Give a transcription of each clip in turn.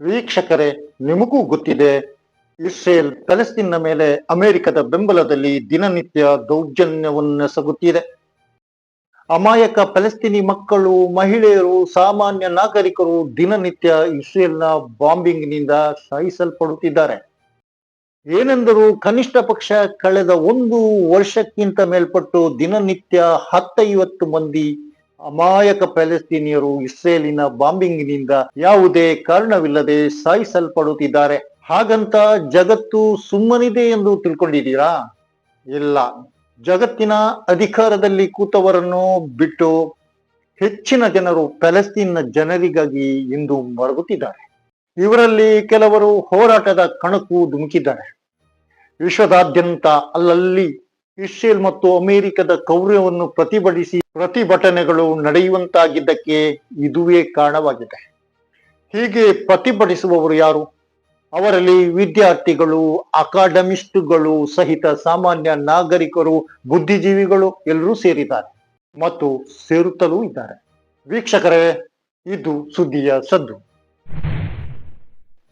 ವೀಕ್ಷಕರೇ, ನಿಮಗೂ ಗೊತ್ತಿದೆ, ಇಸ್ರೇಲ್ ಪ್ಯಾಲೆಸ್ತೀನ್ನ ಮೇಲೆ ಅಮೆರಿಕದ ಬೆಂಬಲದಲ್ಲಿ ದಿನನಿತ್ಯ ದೌರ್ಜನ್ಯವನ್ನೆಸಗುತ್ತಿದೆ. ಅಮಾಯಕ ಪ್ಯಾಲೆಸ್ತೀನಿ ಮಕ್ಕಳು, ಮಹಿಳೆಯರು, ಸಾಮಾನ್ಯ ನಾಗರಿಕರು ದಿನನಿತ್ಯ ಇಸ್ರೇಲ್ನ ಬಾಂಬಿಂಗ್ನಿಂದ ಸಾಯಿಸಲ್ಪಡುತ್ತಿದ್ದಾರೆ. ಏನೆಂದರೂ ಕನಿಷ್ಠ ಪಕ್ಷ ಕಳೆದ ಒಂದು ವರ್ಷಕ್ಕಿಂತ ಮೇಲ್ಪಟ್ಟು ದಿನನಿತ್ಯ ಹತ್ತೈವತ್ತು ಮಂದಿ ಅಮಾಯಕ ಪ್ಯಾಲೆಸ್ತೀನಿಯರು ಇಸ್ರೇಲಿನ ಬಾಂಬಿಂಗ್ನಿಂದ ಯಾವುದೇ ಕಾರಣವಿಲ್ಲದೆ ಸಾಯಿಸಲ್ಪಡುತ್ತಿದ್ದಾರೆ. ಹಾಗಂತ ಜಗತ್ತು ಸುಮ್ಮನಿದೆ ಎಂದು ತಿಳ್ಕೊಂಡಿದ್ದೀರಾ? ಇಲ್ಲ. ಜಗತ್ತಿನ ಅಧಿಕಾರದಲ್ಲಿ ಕೂತವರನ್ನು ಬಿಟ್ಟು ಹೆಚ್ಚಿನ ಜನರು ಪ್ಯಾಲೆಸ್ತೀನ್ನ ಜನರಿಗಾಗಿ ಇಂದು ಮರಗುತ್ತಿದ್ದಾರೆ ಇವರಲ್ಲಿ ಕೆಲವರು ಹೋರಾಟದ ಕಣಕು ಧುಮುಕಿದ್ದಾರೆ. ವಿಶ್ವದಾದ್ಯಂತ ಅಲ್ಲಲ್ಲಿ ಇಸ್ರೇಲ್ ಮತ್ತು ಅಮೆರಿಕದ ಕೌರ್ಯವನ್ನು ಪ್ರತಿಭಟಿಸಿ ಪ್ರತಿಭಟನೆಗಳು ನಡೆಯುವಂತಾಗಿದ್ದಕ್ಕೆ ಇದುವೇ ಕಾರಣವಾಗಿದೆ. ಹೀಗೆ ಪ್ರತಿಭಟಿಸುವವರು ಯಾರು? ಅವರಲ್ಲಿ ವಿದ್ಯಾರ್ಥಿಗಳು, ಅಕಾಡೆಮಿಸ್ಟ್ಗಳು ಸಹಿತ ಸಾಮಾನ್ಯ ನಾಗರಿಕರು, ಬುದ್ಧಿಜೀವಿಗಳು ಎಲ್ಲರೂ ಸೇರಿದ್ದಾರೆ ಮತ್ತು ಸೇರುತ್ತಲೂ ಇದ್ದಾರೆ. ವೀಕ್ಷಕರೇ, ಇದು ಸುದ್ದಿಯ ಸದ್ದು.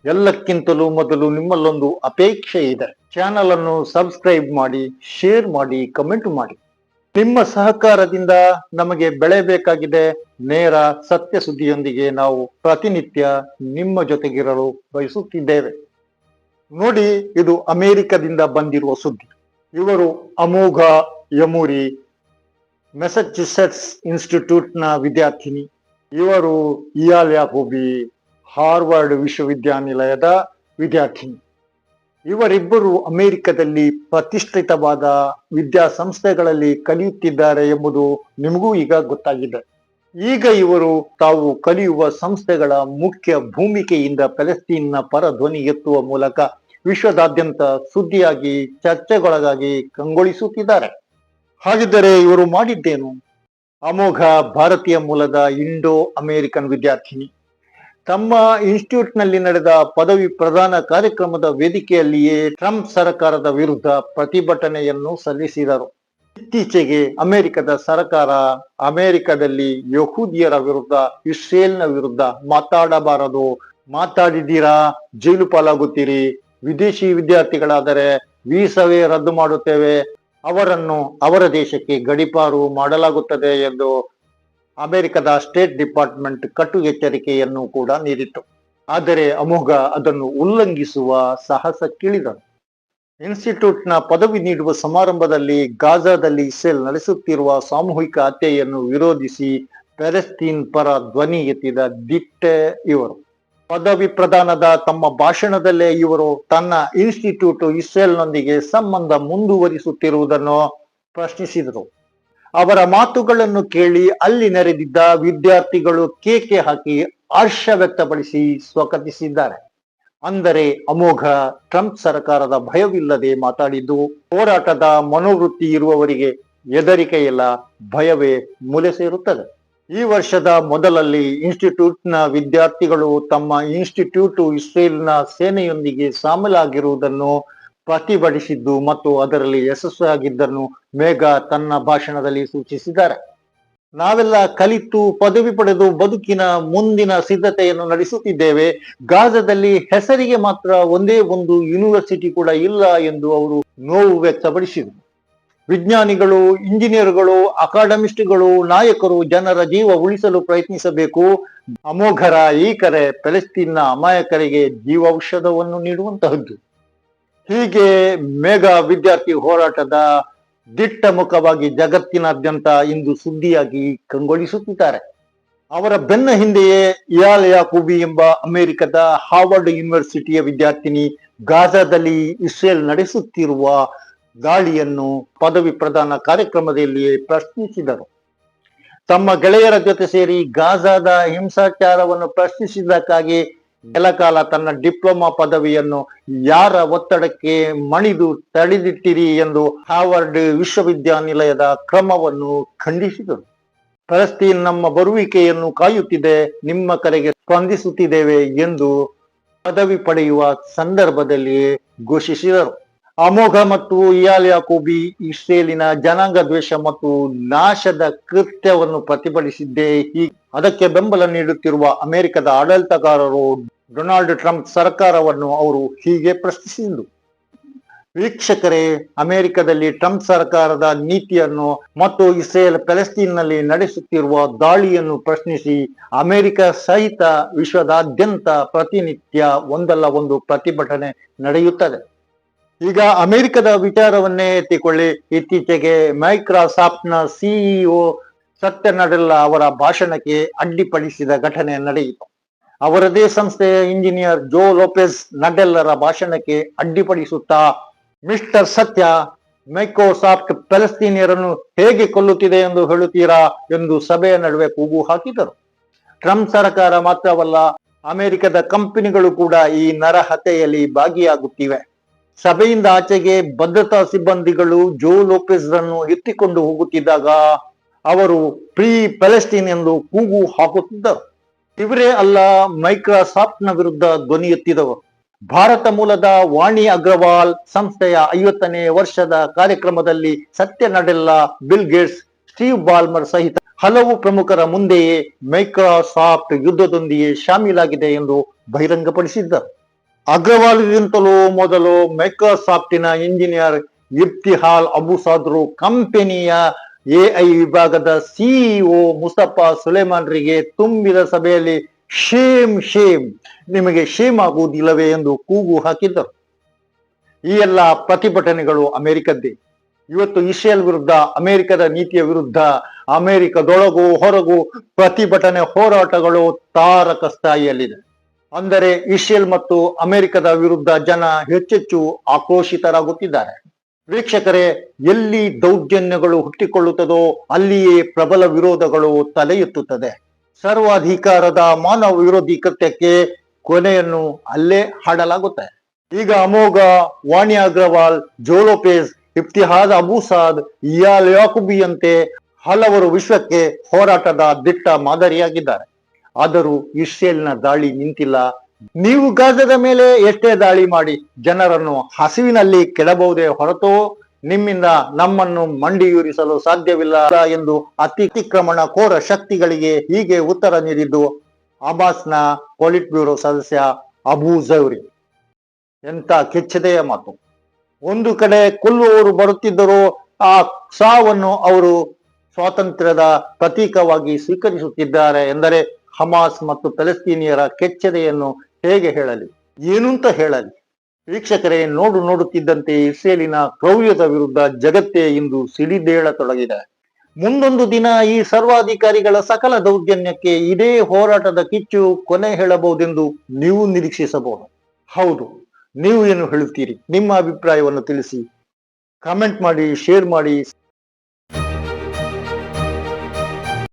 ಎಲ್ಲಕ್ಕಿಂತಲೂ ಮೊದಲು ನಿಮ್ಮಲ್ಲೊಂದು ಅಪೇಕ್ಷೆ ಇದೆ. ಚಾನಲ್ ಅನ್ನು ಸಬ್ಸ್ಕ್ರೈಬ್ ಮಾಡಿ ಶೇರ್ ಮಾಡಿ ಕಮೆಂಟ್ ಮಾಡಿ. ನಿಮ್ಮ ಸಹಕಾರದಿಂದ ನಮಗೆ ಬೆಳೆಯಬೇಕಾಗಿದೆ ನೇರ ಸತ್ಯ ಸುದ್ದಿಯೊಂದಿಗೆ ನಾವು ಪ್ರತಿನಿತ್ಯ ನಿಮ್ಮ ಜೊತೆಗಿರಲು ಬಯಸುತ್ತಿದ್ದೇವೆ. ನೋಡಿ, ಇದು ಅಮೆರಿಕದಿಂದ ಬಂದಿರುವ ಸುದ್ದಿ. ಇವರು ಅಮೋಘ ಯಮೂರಿ ಮೆಸಚ್ಯುಸೆಟ್ಸ್ ಇನ್ಸ್ಟಿಟ್ಯೂಟ್ನ ವಿದ್ಯಾರ್ಥಿನಿ. ಇವರು ಇಯಾಲ್ಯಾ ಯಾಕೋಬಿ ಹಾರ್ವರ್ಡ್ ವಿಶ್ವವಿದ್ಯಾನಿಲಯದ ವಿದ್ಯಾರ್ಥಿನಿ. ಇವರಿಬ್ಬರು ಅಮೆರಿಕದಲ್ಲಿ ಪ್ರತಿಷ್ಠಿತವಾದ ವಿದ್ಯಾಸಂಸ್ಥೆಗಳಲ್ಲಿ ಕಲಿಯುತ್ತಿದ್ದಾರೆ ಎಂಬುದು ನಿಮಗೂ ಈಗ ಗೊತ್ತಾಗಿದೆ. ಈಗ ಇವರು ತಾವು ಕಲಿಯುವ ಸಂಸ್ಥೆಗಳ ಮುಖ್ಯ ಭೂಮಿಕೆಯಿಂದ ಪ್ಯಾಲೆಸ್ತೀನ್ನ ಪರ ಧ್ವನಿ ಎತ್ತುವ ಮೂಲಕ ವಿಶ್ವದಾದ್ಯಂತ ಸುದ್ದಿಯಾಗಿ ಚರ್ಚೆಗೊಳಗಾಗಿ ಕಂಗೊಳಿಸುತ್ತಿದ್ದಾರೆ. ಹಾಗಿದ್ದರೆ ಇವರು ಮಾಡಿದ್ದೇನು? ಅಮೋಘ ಭಾರತೀಯ ಮೂಲದ ಇಂಡೋ ಅಮೆರಿಕನ್ ವಿದ್ಯಾರ್ಥಿನಿ. ತಮ್ಮ ಇನ್ಸ್ಟಿಟ್ಯೂಟ್ನಲ್ಲಿ ನಡೆದ ಪದವಿ ಪ್ರದಾನ ಕಾರ್ಯಕ್ರಮದ ವೇದಿಕೆಯಲ್ಲಿಯೇ ಟ್ರಂಪ್ ಸರ್ಕಾರದ ವಿರುದ್ಧ ಪ್ರತಿಭಟನೆಯನ್ನು ಸಲ್ಲಿಸಿದರು. ಇತ್ತೀಚೆಗೆ ಅಮೆರಿಕದ ಸರ್ಕಾರ ಅಮೆರಿಕದಲ್ಲಿ ಯಹೂದಿಯರ ವಿರುದ್ಧ, ಇಸ್ರೇಲ್ನ ವಿರುದ್ಧ ಮಾತಾಡಬಾರದು. ಮಾತಾಡಿದ್ದೀರಾ? ಜೈಲು ಪಾಲಾಗುತ್ತೀರಿ. ವಿದೇಶಿ ವಿದ್ಯಾರ್ಥಿಗಳಾದರೆ ವೀಸವೇ ರದ್ದು ಮಾಡುತ್ತೇವೆ. ಅವರನ್ನು ಅವರ ದೇಶಕ್ಕೆ ಗಡಿಪಾರು ಮಾಡಲಾಗುತ್ತದೆ ಎಂದು ಅಮೆರಿಕದ ಸ್ಟೇಟ್ ಡಿಪಾರ್ಟ್ಮೆಂಟ್ ಕಟು ಎಚ್ಚರಿಕೆಯನ್ನು ಕೂಡ ನೀಡಿತು ಆದರೆ ಅಮೋಘ ಅದನ್ನು ಉಲ್ಲಂಘಿಸುವ ಸಾಹಸಕ್ಕಿಳಿದರು ಇನ್ಸ್ಟಿಟ್ಯೂಟ್ನ ಪದವಿ ನೀಡುವ ಸಮಾರಂಭದಲ್ಲಿ ಗಾಜಾದಲ್ಲಿ ಇಸ್ರೇಲ್ ನಡೆಸುತ್ತಿರುವ ಸಾಮೂಹಿಕ ಹತ್ಯೆಯನ್ನು ವಿರೋಧಿಸಿ ಪ್ಯಾಲೆಸ್ತೀನ್ ಪರ ಧ್ವನಿ ಎತ್ತಿದ ದಿಟ್ಟೆ ಇವರು. ಪದವಿ ಪ್ರದಾನದ ತಮ್ಮ ಭಾಷಣದಲ್ಲೇ ಇವರು ತನ್ನ ಇನ್ಸ್ಟಿಟ್ಯೂಟ್ ಇಸ್ರೇಲ್ನೊಂದಿಗೆ ಸಂಬಂಧ ಮುಂದುವರಿಸುತ್ತಿರುವುದನ್ನು ಪ್ರಶ್ನಿಸಿದರು. ಅವರ ಮಾತುಗಳನ್ನು ಕೇಳಿ ಅಲ್ಲಿ ನೆರೆದಿದ್ದ ವಿದ್ಯಾರ್ಥಿಗಳು ಕೇಕೆ ಹಾಕಿ ಹರ್ಷ ವ್ಯಕ್ತಪಡಿಸಿ ಸ್ವಾಗತಿಸಿದ್ದಾರೆ. ಅಂದರೆ ಅಮೋಘ, ಟ್ರಂಪ್ ಸರ್ಕಾರದ ಭಯವಿಲ್ಲದೆ ಮಾತಾಡಿದ್ದು, ಹೋರಾಟದ ಮನೋವೃತ್ತಿ ಇರುವವರಿಗೆ ಹೆದರಿಕೆಯೆಲ್ಲ, ಭಯವೇ ಮೂಲೆ ಸೇರುತ್ತದೆ. ಈ ವರ್ಷದ ಮೊದಲಲ್ಲಿ ಇನ್ಸ್ಟಿಟ್ಯೂಟ್ನ ವಿದ್ಯಾರ್ಥಿಗಳು ತಮ್ಮ ಇನ್ಸ್ಟಿಟ್ಯೂಟ್ ಇಸ್ರೇಲ್ನ ಸೇನೆಯೊಂದಿಗೆ ಸಾಮೀಲಾಗಿರುವುದನ್ನು ಪ್ರತಿಭಟಿಸಿದ್ದು ಮತ್ತು ಅದರಲ್ಲಿ ಯಶಸ್ವಿಯಾಗಿದ್ದನ್ನು ಮೇಘ ತನ್ನ ಭಾಷಣದಲ್ಲಿ ಸೂಚಿಸಿದ್ದಾರೆ. ನಾವೆಲ್ಲ ಕಲಿತು ಪದವಿ ಪಡೆದು ಬದುಕಿನ ಮುಂದಿನ ಸಿದ್ಧತೆಯನ್ನು ನಡೆಸುತ್ತಿದ್ದೇವೆ. ಗಾಜದಲ್ಲಿ ಹೆಸರಿಗೆ ಮಾತ್ರ ಒಂದೇ ಒಂದು ಯೂನಿವರ್ಸಿಟಿ ಕೂಡ ಇಲ್ಲ ಎಂದು ಅವರು ನೋವು ವ್ಯಕ್ತಪಡಿಸಿದರು. ವಿಜ್ಞಾನಿಗಳು, ಇಂಜಿನಿಯರ್ಗಳು, ಅಕಾಡೆಮಿಸ್ಟ್ಗಳು, ನಾಯಕರು ಜನರ ಜೀವ ಉಳಿಸಲು ಪ್ರಯತ್ನಿಸಬೇಕು. ಅಮೋಘರ ಈ ಕರೆ ಪ್ಯಾಲೆಸ್ತೀನ್ನ ಅಮಾಯಕರಿಗೆ ಜೀವೌಷಧವನ್ನು ನೀಡುವಂತಹದ್ದು. ಹೀಗೆ ಮೇಘ ವಿದ್ಯಾರ್ಥಿ ಹೋರಾಟದ ದಿಟ್ಟ ಮುಖವಾಗಿ ಜಗತ್ತಿನಾದ್ಯಂತ ಇಂದು ಸುದ್ದಿಯಾಗಿ ಕಂಗೊಳಿಸುತ್ತಿದ್ದಾರೆ. ಅವರ ಬೆನ್ನ ಹಿಂದೆಯೇ ಇಯಾಲ್ ಯಾಕೂಬಿ ಎಂಬ ಅಮೆರಿಕದ ಹಾರ್ವರ್ಡ್ ಯೂನಿವರ್ಸಿಟಿಯ ವಿದ್ಯಾರ್ಥಿನಿ ಗಾಜಾದಲ್ಲಿ ಇಸ್ರೇಲ್ ನಡೆಸುತ್ತಿರುವ ದಾಳಿಯನ್ನು ಪದವಿ ಪ್ರದಾನ ಕಾರ್ಯಕ್ರಮದಲ್ಲಿಯೇ ಪ್ರಶ್ನಿಸಿದರು. ತಮ್ಮ ಗೆಳೆಯರ ಜೊತೆ ಸೇರಿ ಗಾಜಾದ ಹಿಂಸಾಚಾರವನ್ನು ಪ್ರಶ್ನಿಸಿದ್ದಕ್ಕಾಗಿ ಕೆಲಕಾಲ ತನ್ನ ಡಿಪ್ಲೊಮಾ ಪದವಿಯನ್ನು ಯಾರ ಒತ್ತಡಕ್ಕೆ ಮಣಿದು ತಡೆದಿಟ್ಟಿರಿ ಎಂದು ಹಾರ್ವರ್ಡ್ ವಿಶ್ವವಿದ್ಯಾನಿಲಯದ ಕ್ರಮವನ್ನು ಖಂಡಿಸಿದರು. ಫಲಸ್ತೀನ್ ನಮ್ಮ ಬರುವಿಕೆಯನ್ನು ಕಾಯುತ್ತಿದೆ, ನಿಮ್ಮ ಕರೆಗೆ ಸ್ಪಂದಿಸುತ್ತಿದ್ದೇವೆ ಎಂದು ಪದವಿ ಪಡೆಯುವ ಸಂದರ್ಭದಲ್ಲಿ ಘೋಷಿಸಿದರು. ಅಮೋಘ ಮತ್ತು ಇಯಾಲ್ ಯಾಕೋಬಿ ಇಸ್ರೇಲಿನ ಜನಾಂಗ ದ್ವೇಷ ಮತ್ತು ನಾಶದ ಕೃತ್ಯವನ್ನು ಪ್ರತಿಭಟಿಸಿದ್ದೇ ಹೀಗೆ. ಅದಕ್ಕೆ ಬೆಂಬಲ ನೀಡುತ್ತಿರುವ ಅಮೆರಿಕದ ಆಡಳಿತಗಾರರು ಡೊನಾಲ್ಡ್ ಟ್ರಂಪ್ ಸರ್ಕಾರವನ್ನು ಅವರು ಹೀಗೆ ಪ್ರಶ್ನಿಸಿದರು ವೀಕ್ಷಕರೇ, ಅಮೆರಿಕದಲ್ಲಿ ಟ್ರಂಪ್ ಸರ್ಕಾರದ ನೀತಿಯನ್ನು ಮತ್ತು ಇಸ್ರೇಲ್ ಪ್ಯಾಲೆಸ್ತೀನ್ನಲ್ಲಿ ನಡೆಸುತ್ತಿರುವ ದಾಳಿಯನ್ನು ಪ್ರಶ್ನಿಸಿ ಅಮೆರಿಕ ಸಹಿತ ವಿಶ್ವದಾದ್ಯಂತ ಪ್ರತಿನಿತ್ಯ ಒಂದಲ್ಲ ಒಂದು ಪ್ರತಿಭಟನೆ ನಡೆಯುತ್ತದೆ. ಈಗ ಅಮೆರಿಕದ ವಿಚಾರವನ್ನೇ ಎತ್ತಿಕೊಳ್ಳಿ. ಇತ್ತೀಚೆಗೆ ಮೈಕ್ರೋಸಾಫ್ಟ್ನ ಸಿಇಒ ಸತ್ಯ ನಡೆಲ್ಲ ಅವರ ಭಾಷಣಕ್ಕೆ ಅಡ್ಡಿಪಡಿಸಿದ ಘಟನೆ ನಡೆಯಿತು. ಅವರದೇ ಸಂಸ್ಥೆಯ ಇಂಜಿನಿಯರ್ ಜೋ ಲೋಪೆಸ್ ನಡೆಲ್ಲರ ಭಾಷಣಕ್ಕೆ ಅಡ್ಡಿಪಡಿಸುತ್ತಾ ಮಿಸ್ಟರ್ ಸತ್ಯ, ಮೈಕ್ರೋಸಾಫ್ಟ್ ಪ್ಯಾಲೆಸ್ತೀನಿಯರನ್ನು ಹೇಗೆ ಕೊಲ್ಲುತ್ತಿದೆ ಎಂದು ಹೇಳುತ್ತೀರಾ ಎಂದು ಸಭೆಯ ನಡುವೆ ಕೂಗು ಹಾಕಿದರು. ಟ್ರಂಪ್ ಸರ್ಕಾರ ಮಾತ್ರವಲ್ಲ, ಅಮೆರಿಕದ ಕಂಪನಿಗಳು ಕೂಡ ಈ ನರಹತೆಯಲ್ಲಿ ಭಾಗಿಯಾಗುತ್ತಿವೆ. ಸಭೆಯಿಂದ ಆಚೆಗೆ ಭದ್ರತಾ ಸಿಬ್ಬಂದಿಗಳು ಜೋ ಲೋಪೆಸ್ ರನ್ನು ಎತ್ತಿಕೊಂಡು ಹೋಗುತ್ತಿದ್ದಾಗ, ಅವರು ಪ್ರೀ ಪ್ಯಾಲೆಸ್ಟೀನ್ ಎಂದು ಕೂಗು ಹಾಕುತ್ತಿದ್ದರು. ಇವರೇ ಅಲ್ಲ ಮೈಕ್ರೋಸಾಫ್ಟ್ನ ವಿರುದ್ಧ ಧ್ವನಿ ಎತ್ತಿದವು. ಭಾರತ ಮೂಲದ ವಾಣಿ ಅಗ್ರವಾಲ್ ಸಂಸ್ಥೆಯ ಐವತ್ತನೇ ವರ್ಷದ ಕಾರ್ಯಕ್ರಮದಲ್ಲಿ Satya Nadella Bill Gates, Steve Ballmer ಸಹಿತ ಹಲವು ಪ್ರಮುಖರ ಮುಂದೆಯೇ ಮೈಕ್ರೋಸಾಫ್ಟ್ ಯುದ್ಧದೊಂದಿಗೆ ಶಾಮೀಲಾಗಿದೆ ಎಂದು ಬಹಿರಂಗಪಡಿಸಿದ್ದರು ಅಗ್ರವಾಲ್ಗಿಂತಲೂ ಮೊದಲು ಮೈಕ್ರೋಸಾಫ್ಟಿನ ಇಂಜಿನಿಯರ್ ಇಫ್ತಿಹಾಲ್ ಅಬುಸಾದ್ರು ಕಂಪನಿಯ ಎಐ ವಿಭಾಗದ ಸಿಇಒ ಮುಸ್ತಫಾ ಸುಲೇಮಾನ್ರಿಗೆ ತುಂಬಿದ ಸಭೆಯಲ್ಲಿ ಶೇಮ್ ಶೇಮ್ ನಿಮಗೆ ಶೇಮ್ ಆಗುವುದಿಲ್ಲವೇ ಎಂದು ಕೂಗು ಹಾಕಿದ್ದರು. ಈ ಎಲ್ಲ ಪ್ರತಿಭಟನೆಗಳು ಅಮೆರಿಕದ್ದೇ. ಇವತ್ತು ಇಸ್ರೇಲ್ ವಿರುದ್ಧ, ಅಮೆರಿಕದ ನೀತಿಯ ವಿರುದ್ಧ, ಅಮೆರಿಕದೊಳಗೂ ಹೊರಗೂ ಪ್ರತಿಭಟನೆ ಹೋರಾಟಗಳು ತಾರಕ ಸ್ಥಾಯಿಯಲ್ಲಿದೆ. ಅಂದರೆ ಇಸ್ರೇಲ್ ಮತ್ತು ಅಮೆರಿಕದ ವಿರುದ್ಧ ಜನ ಹೆಚ್ಚೆಚ್ಚು ಆಕ್ರೋಶಿತರಾಗುತ್ತಿದ್ದಾರೆ. ವೀಕ್ಷಕರೇ, ಎಲ್ಲಿ ದೌರ್ಜನ್ಯಗಳು ಹುಟ್ಟಿಕೊಳ್ಳುತ್ತದೋ ಅಲ್ಲಿಯೇ ಪ್ರಬಲ ವಿರೋಧಗಳು ತಲೆ ಎತ್ತುತ್ತದೆ ಸರ್ವಾಧಿಕಾರದ ಮಾನವ ವಿರೋಧಿ ಕೃತ್ಯಕ್ಕೆ ಕೊನೆಯನ್ನು ಅಲ್ಲೇ ಹಾಡಲಾಗುತ್ತೆ. ಈಗ ಅಮೋಘ, ವಾಣಿ ಅಗ್ರವಾಲ್ ಜೋಲೋಪೇಸ್ ಇಫ್ತಿಹಾದ್ ಅಬೂಸಾದ್ ಇಯಾಲ್ ಯಾಕುಬಿಯಂತೆ ಹಲವರು ವಿಶ್ವಕ್ಕೆ ಹೋರಾಟದ ದಿಟ್ಟ ಮಾದರಿಯಾಗಿದ್ದಾರೆ. ಆದರೂ ಇಸ್ರೇಲ್ನ ದಾಳಿ ನಿಂತಿಲ್ಲ ನೀವು ಗಾಜದ ಮೇಲೆ ಎಷ್ಟೇ ದಾಳಿ ಮಾಡಿ ಜನರನ್ನು ಹಸಿವಿನಲ್ಲಿ ಕೆಡಬಹುದೇ ಹೊರತು ನಿಮ್ಮಿಂದ ನಮ್ಮನ್ನು ಮಂಡಿಯೂರಿಸಲು ಸಾಧ್ಯವಿಲ್ಲ ಎಂದು ಅತಿಕ್ರಮಣ ಕೋರ ಶಕ್ತಿಗಳಿಗೆ ಹೀಗೆ ಉತ್ತರ ನೀಡಿದ್ದು ಅಬಾಸ್ನ ಪೊಲಿಟ್ ಬ್ಯೂರೋ ಸದಸ್ಯ ಅಬೂ ಜೌರಿ. ಎಂತ ಕೆಚ್ಚದೆಯ ಮಾತು. ಒಂದು ಕಡೆ ಕೊಲ್ಲುವವರು ಬರುತ್ತಿದ್ದರೂ ಆ ಸಾವನ್ನು ಅವರು ಸ್ವಾತಂತ್ರ್ಯದ ಪ್ರತೀಕವಾಗಿ ಸ್ವೀಕರಿಸುತ್ತಿದ್ದಾರೆ ಎಂದರೆ ಹಮಾಸ್ ಮತ್ತು ಫೆಲಸ್ತೀನಿಯರ ಕೆಚ್ಚದೆಯನ್ನು ಹೇಗೆ ಹೇಳಲಿ? ಏನೂಂತ ಹೇಳಲಿ? ವೀಕ್ಷಕರೇ, ನೋಡು ನೋಡುತ್ತಿದ್ದಂತೆ ಇಸ್ರೇಲಿನ ಕ್ರೌರ್ಯದ ವಿರುದ್ಧ ಜಗತ್ತೇ ಇಂದು ಸಿಡಿದೇಳತೊಡಗಿದೆ. ಮುಂದೊಂದು ದಿನ ಈ ಸರ್ವಾಧಿಕಾರಿಗಳ ಸಕಲ ದೌರ್ಜನ್ಯಕ್ಕೆ ಇದೇ ಹೋರಾಟದ ಕಿಚ್ಚು ಕೊನೆ ಹೇಳಬಹುದೆಂದು ನೀವು ನಿರೀಕ್ಷಿಸಬಹುದು. ಹೌದು, ನೀವು ಏನು ಹೇಳುತ್ತೀರಿ? ನಿಮ್ಮ ಅಭಿಪ್ರಾಯವನ್ನು ತಿಳಿಸಿ. ಕಾಮೆಂಟ್ ಮಾಡಿ, ಶೇರ್ ಮಾಡಿ.